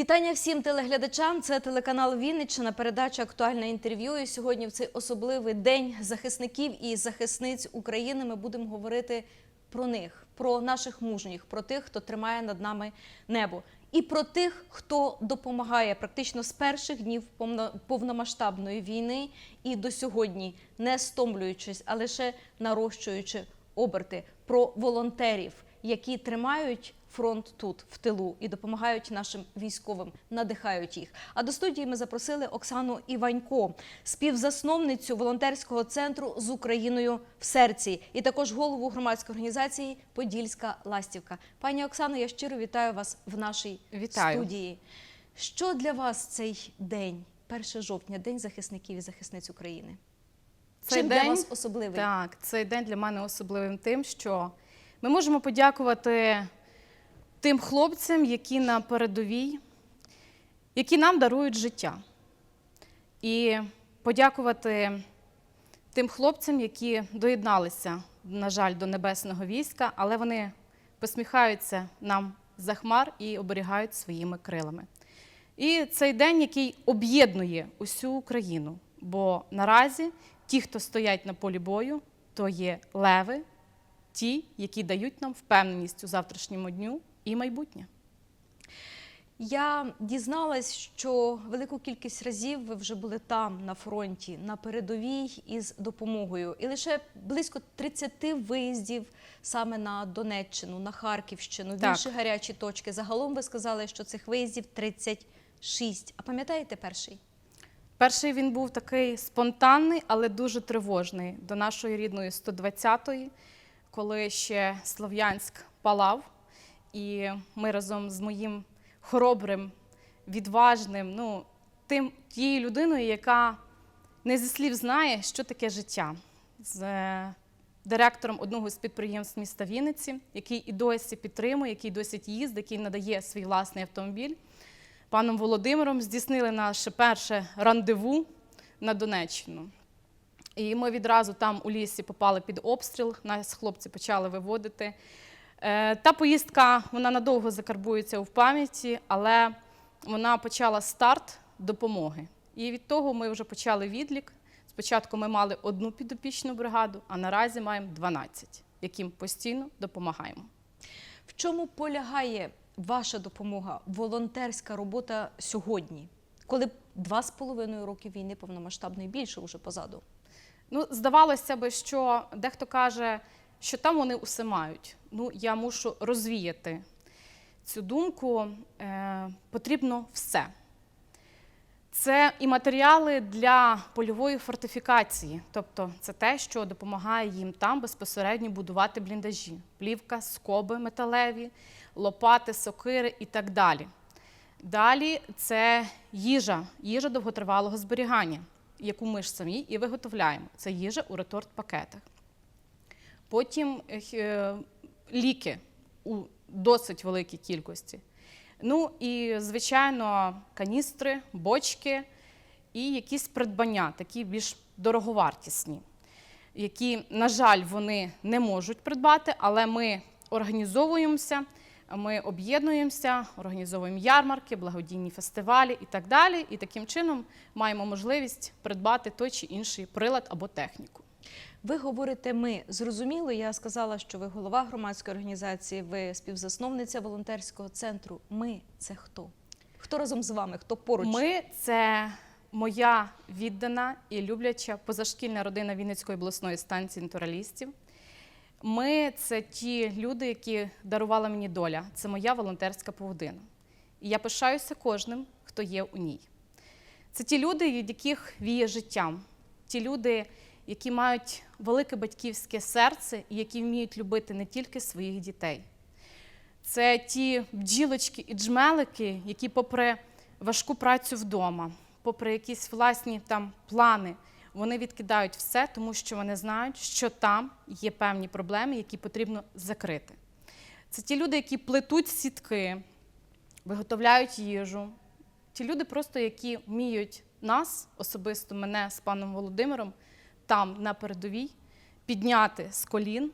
Вітання всім телеглядачам. Це телеканал Вінниччина, передача актуальне інтерв'ю. І сьогодні в цей особливий день захисників і захисниць України ми будемо говорити про них, про наших мужніх, про тих, хто тримає над нами небо, і про тих, хто допомагає практично з перших днів повно- повномасштабної війни і до сьогодні, не стомлюючись, а лише нарощуючи оберти, про волонтерів, які тримають фронт тут, в тилу, і допомагають нашим військовим, надихають їх. А до студії ми запросили Оксану Іванько, співзасновницю волонтерського центру з Україною в серці, і також голову громадської організації Подільська ластівка. Пані Оксано, я щиро вітаю вас в нашій Вітаю. студії. Що для вас цей день, 1 жовтня, День захисників і захисниць України? Чим для вас особливий? Так, цей день для мене особливим тим, що ми можемо подякувати тим хлопцям, які на передовій, які нам дарують життя. І подякувати тим хлопцям, які доєдналися, на жаль, до небесного війська, але вони посміхаються нам за хмар і оберігають своїми крилами. І цей день, який об'єднує усю Україну. Бо наразі ті, хто стоять на полі бою, то є леви, ті, які дають нам впевненість у завтрашньому дню і майбутнє. Я дізналась, що велику кількість разів ви вже були там, на фронті, на передовій із допомогою. І лише близько 30 виїздів саме на Донеччину, на Харківщину, в інші гарячі точки. Загалом ви сказали, що цих виїздів 36. А пам'ятаєте перший? Перший він був такий спонтанний, але дуже тривожний до нашої рідної 120-ї, коли ще Слов'янськ палав, і ми разом з моїм хоробрим, відважним, ну, тим, тією людиною, яка не зі слів знає, що таке життя. З е, директором одного з підприємств міста Вінниці, який і досі підтримує, який досі їздить, який надає свій власний автомобіль паном Володимиром здійснили наше перше рандеву на Донеччину. І ми відразу там у лісі попали під обстріл, нас хлопці почали виводити. Е, Та поїздка вона надовго закарбується в пам'яті, але вона почала старт допомоги. І від того ми вже почали відлік. Спочатку ми мали одну підопічну бригаду, а наразі маємо 12, яким постійно допомагаємо. В чому полягає ваша допомога, волонтерська робота сьогодні, коли два з половиною роки війни повномасштабної більше вже позаду? Ну, здавалося би, що дехто каже, що там вони усе мають. Ну, я мушу розвіяти цю думку. Е, потрібно все. Це і матеріали для польової фортифікації, тобто це те, що допомагає їм там безпосередньо будувати бліндажі, плівка, скоби металеві, лопати, сокири і так далі. Далі це їжа, їжа довготривалого зберігання, яку ми ж самі і виготовляємо. Це їжа у реторт-пакетах. Потім е, ліки у досить великій кількості. Ну і, звичайно, каністри, бочки і якісь придбання, такі більш дороговартісні, які, на жаль, вони не можуть придбати, але ми організовуємося, ми об'єднуємося, організовуємо ярмарки, благодійні фестивалі і так далі. І таким чином маємо можливість придбати той чи інший прилад або техніку. Ви говорите ми. Зрозуміло, я сказала, що ви голова громадської організації, ви співзасновниця волонтерського центру. Ми це хто? Хто разом з вами? Хто поруч? Ми це моя віддана і любляча позашкільна родина Вінницької обласної станції натуралістів. Ми це ті люди, які дарувала мені доля. Це моя волонтерська поводина. І я пишаюся кожним, хто є у ній. Це ті люди, від яких віє життям, ті люди, які мають велике батьківське серце і які вміють любити не тільки своїх дітей. Це ті бджілочки і джмелики, які, попри важку працю вдома, попри якісь власні там плани, вони відкидають все, тому що вони знають, що там є певні проблеми, які потрібно закрити. Це ті люди, які плетуть сітки, виготовляють їжу. Ті люди, просто які вміють нас, особисто мене з паном Володимиром, там на передовій, підняти з колін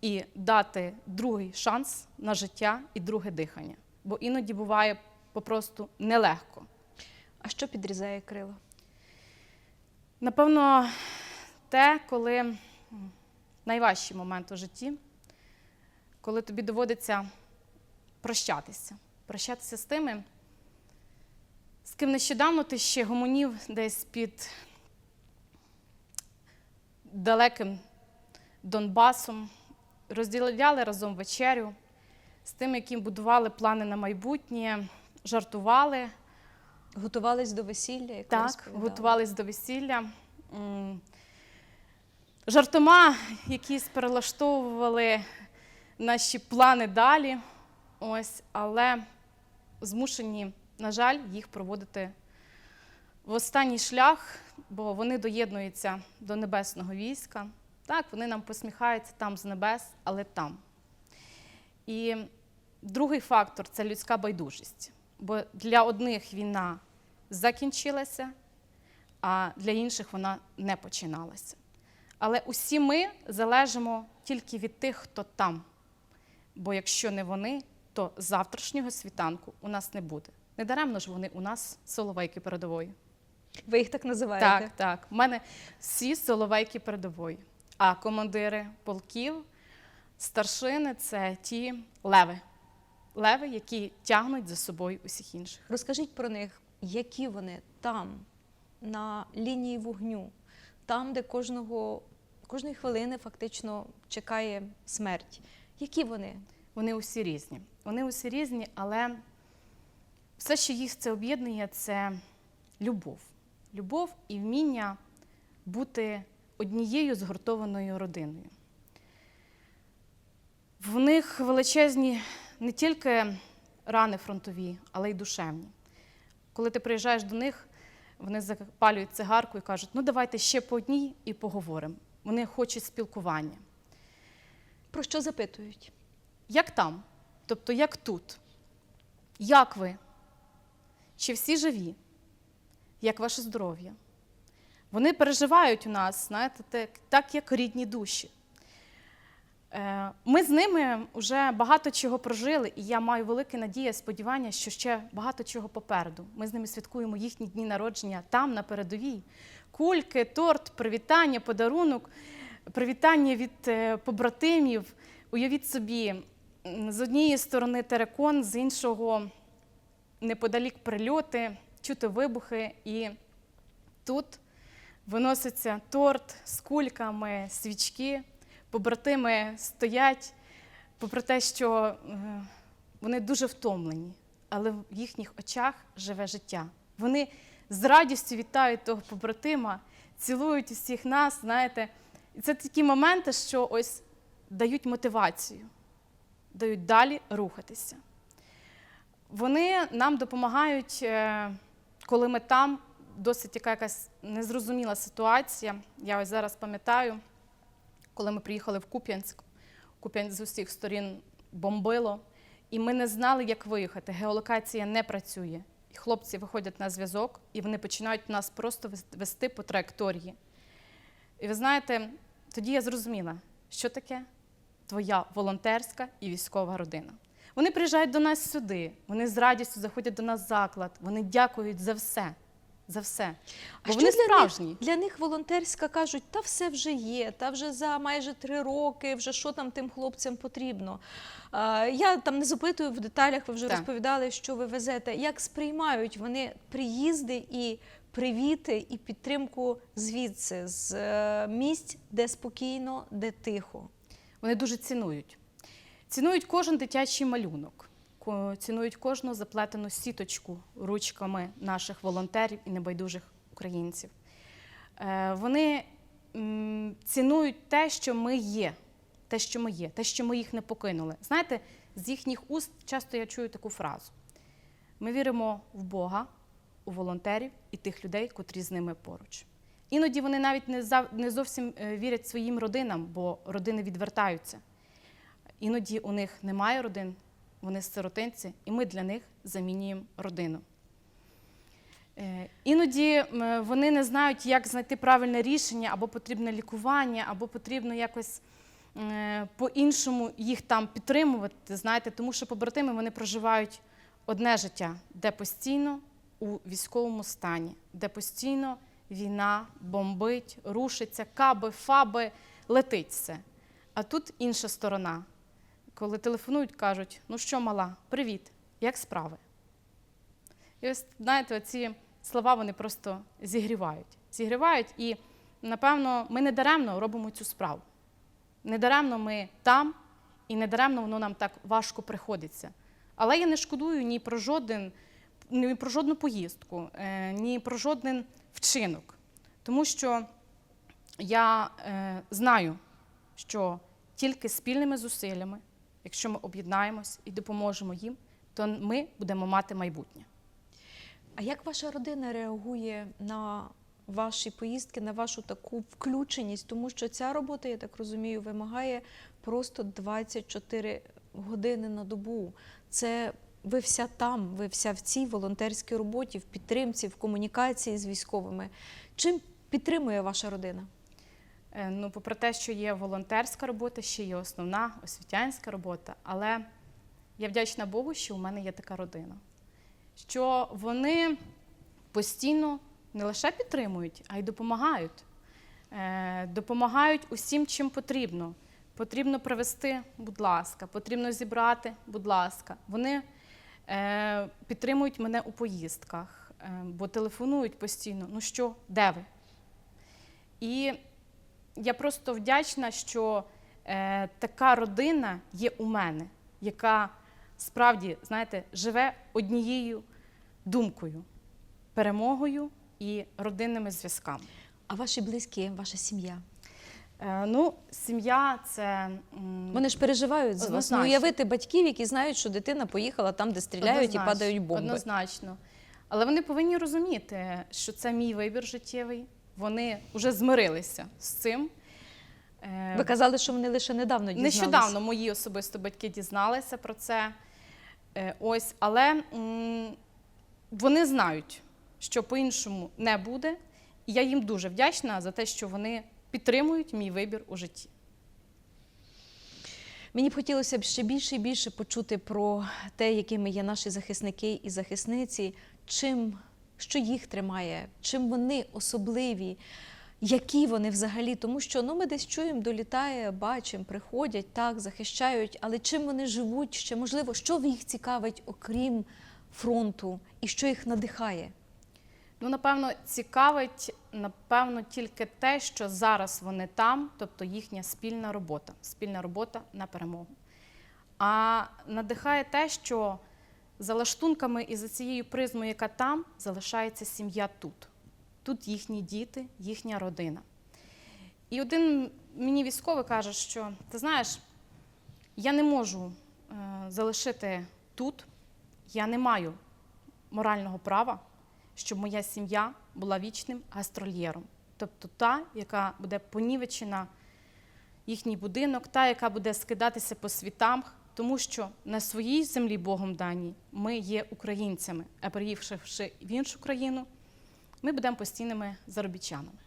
і дати другий шанс на життя і друге дихання. Бо іноді буває попросту нелегко. А що підрізає крила? Напевно, те, коли найважчий момент у житті, коли тобі доводиться прощатися, прощатися з тими, з ким нещодавно ти ще гомонів десь під далеким Донбасом, розділяли разом вечерю, з тим, яким будували плани на майбутнє, жартували. Готувались до весілля? Як Так, готувались до весілля. Жартома якісь перелаштовували наші плани далі. Ось, але змушені, на жаль, їх проводити в останній шлях, бо вони доєднуються до небесного війська. Так, вони нам посміхаються там з небес, але там. І другий фактор це людська байдужість. Бо для одних війна закінчилася, а для інших вона не починалася. Але усі ми залежимо тільки від тих, хто там. Бо якщо не вони, то завтрашнього світанку у нас не буде. Недаремно ж вони у нас соловейки передової. Ви їх так називаєте? Так, так. У мене всі соловейки передової. А командири полків, старшини це ті леви. Леви, які тягнуть за собою усіх інших. Розкажіть про них, які вони там, на лінії вогню, там, де кожного, кожної хвилини фактично чекає смерть. Які вони? Вони усі різні. Вони усі різні, але все, що їх це об'єднує, це любов. Любов і вміння бути однією згуртованою родиною. В них величезні не тільки рани фронтові, але й душевні. Коли ти приїжджаєш до них, вони запалюють цигарку і кажуть: ну давайте ще по одній і поговоримо. Вони хочуть спілкування. Про що запитують? Як там? Тобто, як тут? Як ви? Чи всі живі? Як ваше здоров'я? Вони переживають у нас, знаєте, так, так як рідні душі. Е, Ми з ними вже багато чого прожили, і я маю велике надія, сподівання, що ще багато чого попереду. Ми з ними святкуємо їхні дні народження там, на передовій. Кульки, торт, привітання, подарунок, привітання від е, побратимів. Уявіть собі, з однієї сторони терекон, з іншого неподалік прильоти, чути вибухи, і тут виноситься торт з кульками, свічки. Побратими стоять, попри те, що е, вони дуже втомлені, але в їхніх очах живе життя. Вони з радістю вітають того побратима, цілують усіх нас, знаєте. І це такі моменти, що ось дають мотивацію, дають далі рухатися. Вони нам допомагають, е, коли ми там, досить яка якась незрозуміла ситуація. Я ось зараз пам'ятаю, коли ми приїхали в Куп'янськ, Куп'янськ з усіх сторін бомбило, і ми не знали, як виїхати. Геолокація не працює. І хлопці виходять на зв'язок, і вони починають нас просто вести по траєкторії. І ви знаєте, тоді я зрозуміла, що таке твоя волонтерська і військова родина. Вони приїжджають до нас сюди, вони з радістю заходять до нас в заклад, вони дякують за все. За все. Бо вони для справжні. Них, для них волонтерська кажуть, та все вже є, та вже за майже три роки, вже що там тим хлопцям потрібно. А, я там не запитую в деталях, ви вже Так. розповідали, що ви везете. Як сприймають вони приїзди і привіти, і підтримку звідси, з е, місць, де спокійно, де тихо. Вони дуже цінують. Цінують кожен дитячий малюнок, цінують кожну заплетену сіточку ручками наших волонтерів і небайдужих українців. Е, Вони цінують те, що ми є, те, що ми є, те, що ми їх не покинули. Знаєте, з їхніх уст часто я чую таку фразу: ми віримо в Бога, у волонтерів і тих людей, котрі з ними поруч. Іноді вони навіть не, зовсім е, вірять своїм родинам, бо родини відвертаються. Іноді у них немає родин, вони сиротинці, і ми для них замінюємо родину. Е, Іноді вони не знають, як знайти правильне рішення, або потрібне лікування, або потрібно якось е, по-іншому їх там підтримувати, знаєте, тому що побратими вони проживають одне життя, де постійно у військовому стані, де постійно війна бомбить, рушиться, каби, фаби, летить все. А тут інша сторона. Коли телефонують, кажуть: ну що, мала, привіт, як справи? І ось, знаєте, ці слова вони просто зігрівають. Зігрівають, і, напевно, ми не даремно робимо цю справу. Не даремно ми там, і не даремно воно нам так важко приходиться. Але я не шкодую ні про жоден, ні про жодну поїздку, е, ні про жоден вчинок. Тому що я е, знаю, що тільки спільними зусиллями, якщо ми об'єднаємось і допоможемо їм, то ми будемо мати майбутнє. А як ваша родина реагує на ваші поїздки, на вашу таку включеність? Тому що ця робота, я так розумію, вимагає просто 24 години на добу. Це ви вся там, ви вся в цій волонтерській роботі, в підтримці, в комунікації з військовими. Чим підтримує ваша родина? Е, Ну, попри те, що є волонтерська робота, ще є основна освітянська робота, але я вдячна Богу, що у мене є така родина. Що вони постійно не лише підтримують, а й допомагають. Е, Допомагають усім, чим потрібно. Потрібно привезти, будь ласка, потрібно зібрати, будь ласка. Вони е, підтримують мене у поїздках, бо телефонують постійно. Ну що, де ви? І я просто вдячна, що е, така родина є у мене, яка справді, знаєте, живе однією думкою, перемогою і родинними зв'язками. А ваші близькі, ваша сім'я? Е, ну, сім'я це м, Вони ж переживають за вас. Ну, Однозначно. уявити батьків, які знають, що дитина поїхала там, де стріляють і однозначно, падають бомби. Однозначно. Але вони повинні розуміти, що це мій вибір життєвий. Вони вже змирилися з цим. Е, Ви казали, що вони лише недавно дізналися. Нещодавно мої особисто батьки дізналися про це. Е, Ось, але вони знають, що по-іншому не буде. І я їм дуже вдячна за те, що вони підтримують мій вибір у житті. Мені б хотілося б ще більше і більше почути про те, якими є наші захисники і захисниці, чим що їх тримає, чим вони особливі, які вони взагалі. Тому що ну, ми десь чуємо, долітає, бачимо, приходять, так, захищають, але чим вони живуть ще, можливо, що їх цікавить, окрім фронту, і що їх надихає. Ну, напевно, цікавить, напевно, тільки те, що зараз вони там, тобто їхня спільна робота, спільна робота на перемогу. А надихає те, що за лаштунками і за цією призмою, яка там, залишається сім'я тут. Тут їхні діти, їхня родина. І один мені військовий каже, що ти знаєш, я не можу е, залишити тут, я не маю морального права, щоб моя сім'я була вічним гастрольєром. Тобто та, яка буде понівечена їхній будинок, та, яка буде скидатися по світам, тому що на своїй землі Богом даній ми є українцями, а приїхавши в іншу країну, ми будемо постійними заробітчанами.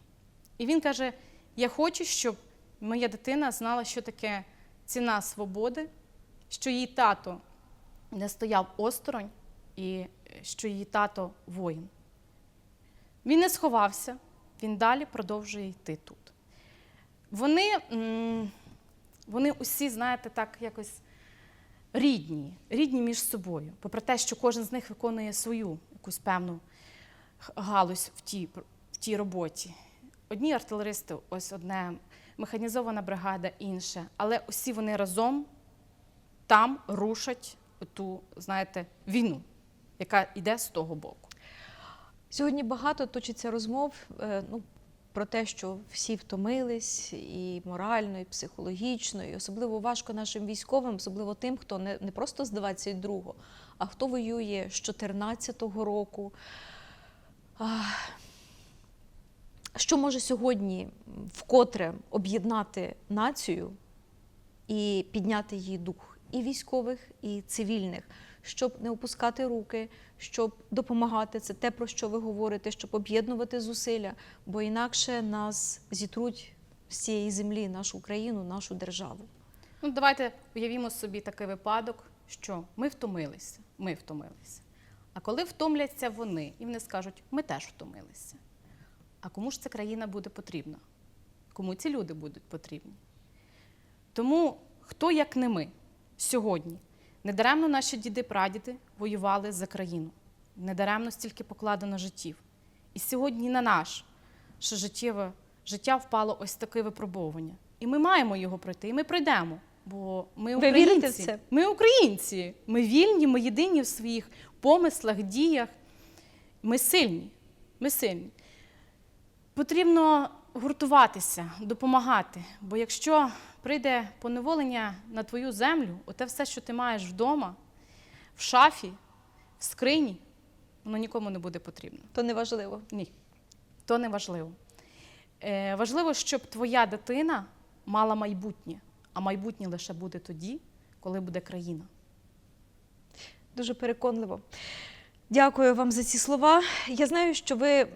І він каже: я хочу, щоб моя дитина знала, що таке ціна свободи, що її тато не стояв осторонь, і е, що її тато воїн. Він не сховався, він далі продовжує йти тут. Вони, вони усі, знаєте, так якось рідні, рідні між собою, попри те, що кожен з них виконує свою якусь певну галузь в тій, в тій роботі. Одні артилеристи, ось одне, механізована бригада, інше, але усі вони разом там рушать ту, знаєте, війну, яка йде з того боку. Сьогодні багато точиться розмов е, ну, про те, що всі втомились і морально, і психологічно, і особливо важко нашим військовим, особливо тим, хто не, не просто з 22-го, а хто воює з 14-го року. Що може сьогодні вкотре об'єднати націю і підняти її дух і військових, і цивільних, щоб не опускати руки, щоб допомагати. Це те, про що ви говорите, щоб об'єднувати зусилля, бо інакше нас зітруть з цієї землі, нашу Україну, нашу державу. Ну, давайте уявімо собі такий випадок, що ми втомилися, ми втомилися. А коли втомляться вони, і вони скажуть, ми теж втомилися. А кому ж ця країна буде потрібна? Кому ці люди будуть потрібні? Тому хто, як не ми, сьогодні, недаремно наші діди-прадіди воювали за країну, недаремно стільки покладено життів. І сьогодні на наш що життєве життя впало ось таке випробовування. І ми маємо його пройти, і ми пройдемо. Бо ми українці. це? Ми українці. Ми вільні, ми єдині в своїх помислах, діях. Ми сильні. Ми сильні. Потрібно гуртуватися, допомагати. Бо якщо прийде поневолення на твою землю, оте все, що ти маєш вдома, в шафі, в скрині, воно нікому не буде потрібно. То не важливо. Ні, то не важливо. Е, важливо, щоб твоя дитина мала майбутнє, а майбутнє лише буде тоді, коли буде країна. Дуже переконливо. Дякую вам за ці слова. Я знаю, що ви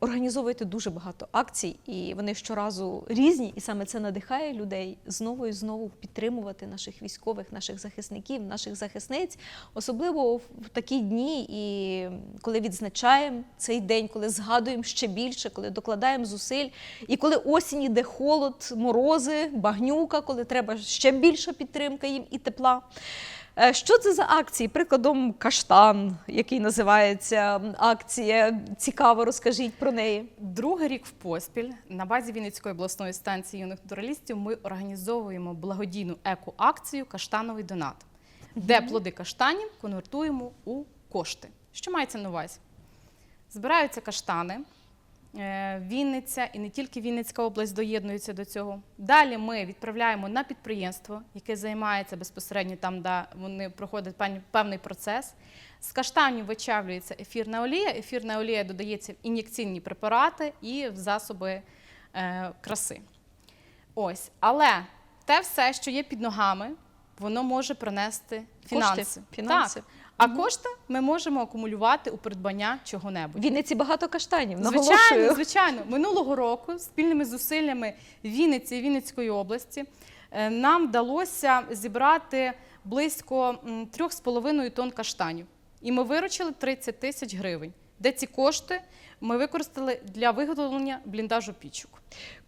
організовуєте дуже багато акцій, і вони щоразу різні, і саме це надихає людей знову і знову підтримувати наших військових, наших захисників, наших захисниць, особливо в такі дні, і коли відзначаємо цей день, коли згадуємо ще більше, коли докладаємо зусиль, і коли осінь іде холод, морози, багнюка, коли треба ще більша підтримка їм і тепла. Е, Що це за акції? Прикладом каштан, який називається акція. Цікаво, розкажіть про неї. Другий рік в поспіль на базі Вінницької обласної станції юних натуралістів ми організовуємо благодійну еко-акцію Каштановий донат, де плоди каштанів конвертуємо у кошти. Що мається на увазі? Збираються каштани. Е, Вінниця і не тільки Вінницька область доєднуються до цього. Далі ми відправляємо на підприємство, яке займається безпосередньо там, де вони проходять певний процес. З каштанів вичавлюється ефірна олія. Ефірна олія додається в ін'єкційні препарати і в засоби е, краси. Ось, але те все, що є під ногами, воно може принести фінанси. фінанси. Так. А кошти ми можемо акумулювати у придбання чого-небудь. В Вінниці багато каштанів. Звичайно, Наголошую. звичайно. Минулого року спільними зусиллями Вінниці і Вінницької області е, нам вдалося зібрати близько м, 3,5 тонн каштанів. І ми виручили 30 тисяч гривень, де ці кошти ми використали для виготовлення бліндажу пічок.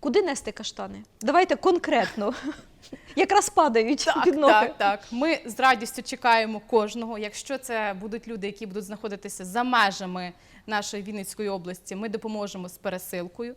Куди нести каштани? Давайте конкретно. Якраз падають Так, під ноги. так, так. Ми з радістю чекаємо кожного. Якщо це будуть люди, які будуть знаходитися за межами нашої Вінницької області, ми допоможемо з пересилкою.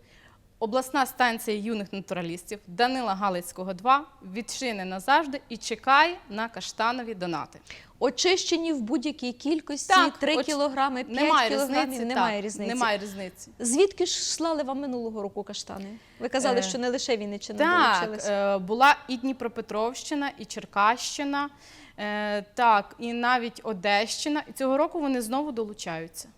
Обласна станція юних натуралістів Данила Галицького 2 відчинена завжди і чекає на каштанові донати. Очищені в будь-якій кількості, Так, 3 оч- кілограми, 5 Немає кілограмів, різниці. немає так, різниці. Немає різниці. Звідки ж слали вам минулого року каштани? Ви казали, Е, що не лише Вінниччина Так, долучилася. е, була і Дніпропетровщина, і Черкащина, е, так, і навіть Одещина. І цього року вони знову долучаються.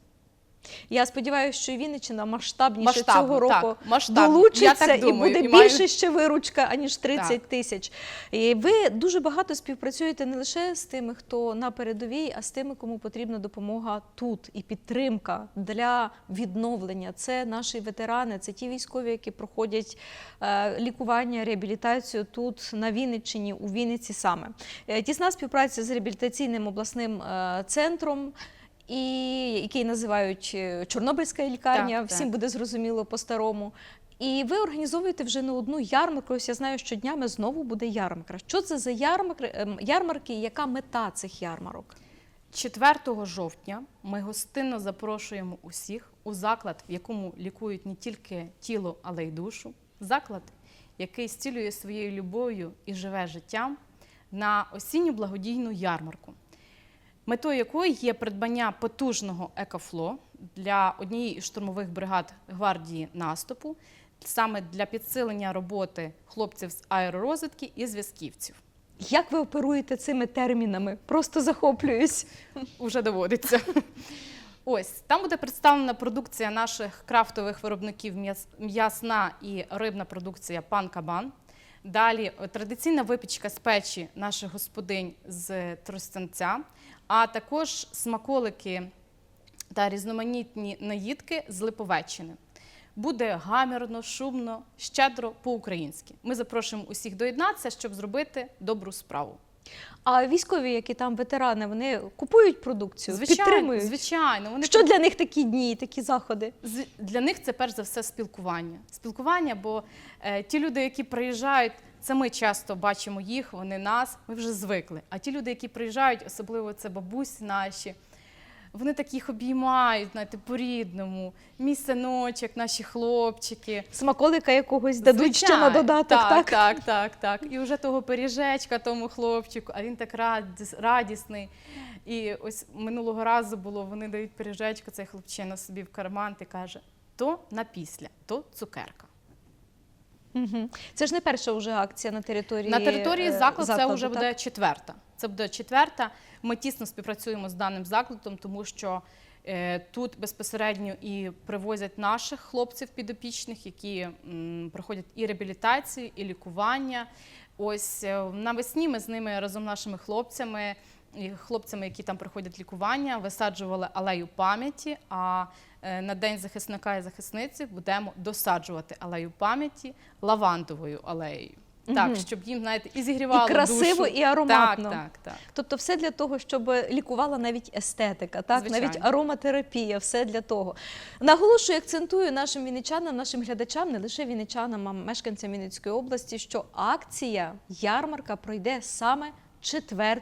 Я сподіваюся, що Вінниччина масштабніше Масштабно, цього року так, масштабно. долучиться Я так і буде і маю- більше ще виручка, аніж 30 Так. тисяч. І ви дуже багато співпрацюєте не лише з тими, хто на передовій, а з тими, кому потрібна допомога тут і підтримка для відновлення. Це наші ветерани, це ті військові, які проходять е, лікування, реабілітацію тут на Вінниччині, у Вінниці саме. Е, Тісна співпраця з реабілітаційним обласним е, центром. І який називають е, Чорнобильська лікарня, Так, всім так. буде зрозуміло по-старому. І ви організовуєте вже не одну ярмарку. Ось я знаю, що днями знову буде ярмарка. Що це за ярмарки, ем, ярмарки і яка мета цих ярмарок? 4 жовтня ми гостинно запрошуємо усіх у заклад, в якому лікують не тільки тіло, але й душу. Заклад, який зцілює своєю любов'ю і живе життям на осінню благодійну ярмарку, метою якої є придбання потужного екофло для однієї із штурмових бригад гвардії наступу, саме для підсилення роботи хлопців з аеророзвідки і зв'язківців. Як ви оперуєте цими термінами? Просто захоплююсь. Уже доводиться. Ось там буде представлена продукція наших крафтових виробників м'яс- м'ясна і рибна продукція Пан Кабан. Далі е, традиційна випічка з печі наших господинь з Тростянця, а також смаколики та різноманітні наїдки з Липовеччини. Буде гамірно, шумно, щедро по-українськи. Ми запрошуємо усіх доєднатися, щоб зробити добру справу. А військові, які там ветерани, вони купують продукцію, Звичайно, підтримують. звичайно. Вони Що для них такі дні, такі заходи? Для них це перш за все спілкування. Спілкування, бо е, ті люди, які приїжджають, це ми часто бачимо їх, вони нас, ми вже звикли. А ті люди, які приїжджають, особливо це бабусі наші, вони так їх обіймають, знаєте, по-рідному. Мій синочок, наші хлопчики. Смаколика якогось дадуть ще на додаток, так? так? Так, так, так. І вже того пиріжечка тому хлопчику, а він так радіс- радісний. І ось минулого разу було, вони дають пиріжечко, цей хлопчина собі в карман і каже: то на після, то цукерка. Угу. Це ж не перша вже акція на території На території е, закладу це вже так? буде четверта. Це буде четверта. Ми тісно співпрацюємо з даним закладом, тому що е, тут безпосередньо і привозять наших хлопців підопічних, які м, проходять і реабілітацію, і лікування. Ось е, навесні ми з ними разом з нашими хлопцями. І хлопцями, які там проходять лікування, висаджували алею пам'яті. А на день захисника і захисниці будемо досаджувати алею пам'яті лавандовою алеєю. Так, Мгм. щоб їм, знаєте, і зігрівало І красиво, душу. і ароматно. Так, так, так. Тобто все для того, щоб лікувала навіть естетика, так Звичайно. навіть ароматерапія, все для того. Наголошую, акцентую нашим вінничанам, нашим глядачам, не лише вінничанам, а мешканцям Вінницької області, що акція ярмарка пройде саме 4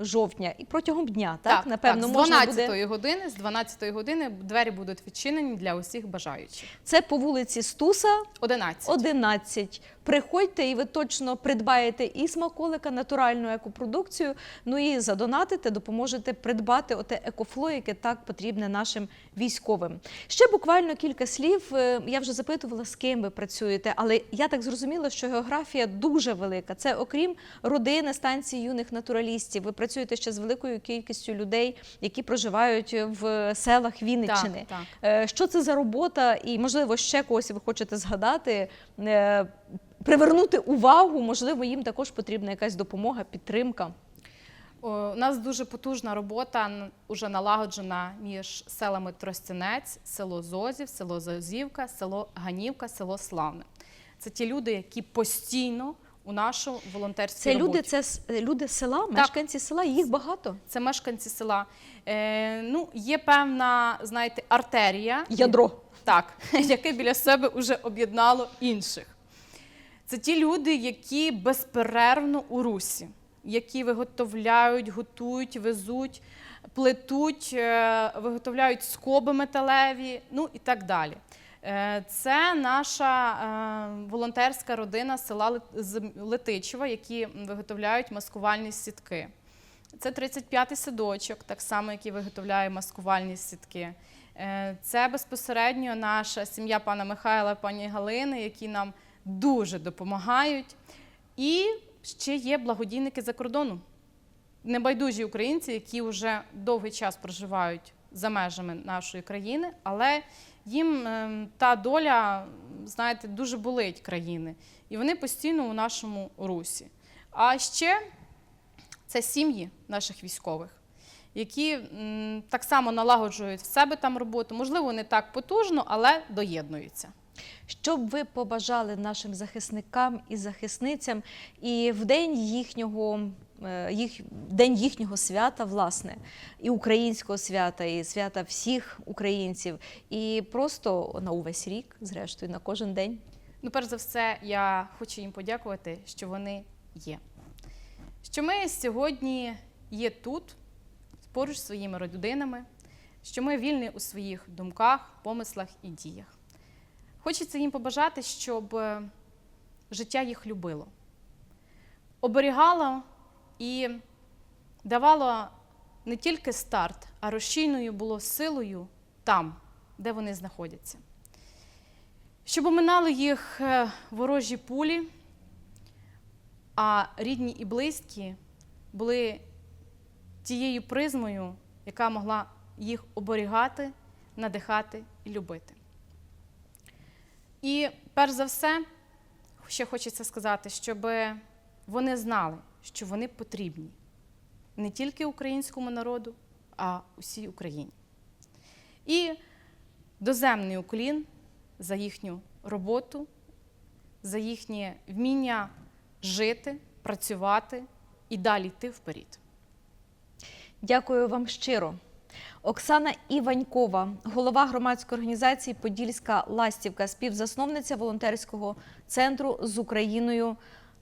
жовтня і протягом дня. Так, напевно, з можна 12 буде години, з 12 години двері будуть відчинені для усіх бажаючих. це по вулиці Стуса. 11. 11. Приходьте і ви точно придбаєте і смаколика, натуральну екопродукцію, ну і задонатите, допоможете придбати оте екофло, яке так потрібне нашим військовим. Ще буквально кілька слів. Е, Я вже запитувала, з ким ви працюєте, але я так зрозуміла, що географія дуже велика. Це окрім родини станції юних натуралістів. Ви працюєте ще з великою кількістю людей, які проживають в селах Вінниччини. Так, так. Е, Що це за робота, і можливо ще когось ви хочете згадати, е, привернути увагу, можливо, їм також потрібна якась допомога, підтримка. У нас дуже потужна робота уже налагоджена між селами Тростянець, село Зозів, село Зозівка, село Ганівка, село Славне. Це ті люди, які постійно у нашу волонтерській Це роботі. люди, це люди села, мешканці села, їх багато. Це мешканці села. Е, ну, є певна, знаєте, артерія. Ядро. Так, яке біля себе вже об'єднало інших. Це ті люди, які безперервно у русі, які виготовляють, готують, везуть, плетуть, е, виготовляють скоби металеві, ну і так далі. Е, Це наша е, волонтерська родина села Лет- Летичева, які виготовляють маскувальні сітки. Це 35-й садочок, так само, який виготовляє маскувальні сітки. Це безпосередньо наша сім'я пана Михайла, пані Галини, які нам дуже допомагають. І ще є благодійники за кордону. Небайдужі українці, які вже довгий час проживають за межами нашої країни, але їм е, та доля, знаєте, дуже болить країни. І вони постійно у нашому русі. А ще це сім'ї наших військових, які так само налагоджують в себе там роботу. Можливо, не так потужно, але доєднуються. Що б ви побажали нашим захисникам і захисницям і в день їхнього, е, їх, день їхнього свята, власне, і українського свята, і свята всіх українців, і просто на увесь рік, зрештою, на кожен день? Ну, перш за все, я хочу їм подякувати, що вони є. Що ми сьогодні є тут, поруч зі своїми родинами, що ми вільні у своїх думках, помислах і діях. Хочеться їм побажати, щоб е, життя їх любило, оберігало і давало не тільки старт, а розчийною було силою там, де вони знаходяться щоб оминали їх е, ворожі пулі, а рідні і близькі були тією призмою, яка могла їх оберігати, надихати і любити. І перш за все, ще хочеться сказати, щоб вони знали, що вони потрібні не тільки українському народу, а усій Україні. І доземний уклін за їхню роботу, за їхнє вміння жити, працювати і далі йти вперед. Дякую вам щиро. Оксана Іванькова, голова громадської організації Подільська Ластівка, співзасновниця волонтерського центру з Україною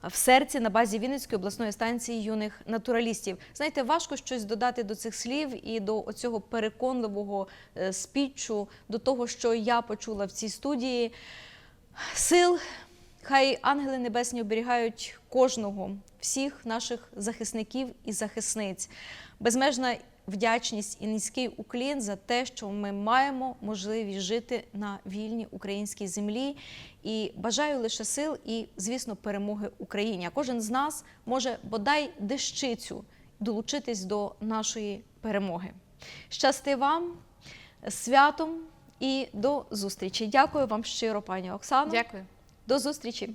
в серці на базі Вінницької обласної станції юних натуралістів. Знаєте, важко щось додати до цих слів і до цього переконливого е, спічу, до того, що я почула в цій студії. Сил, хай ангели небесні оберігають кожного, всіх наших захисників і захисниць. Безмежна вдячність і низький уклін за те, що ми маємо можливість жити на вільній українській землі. І бажаю лише сил і, звісно, перемоги Україні. А кожен з нас може бодай дещицю долучитись до нашої перемоги. Щасти вам, святом і до зустрічі. Дякую вам щиро, пані Оксано. Дякую. До зустрічі.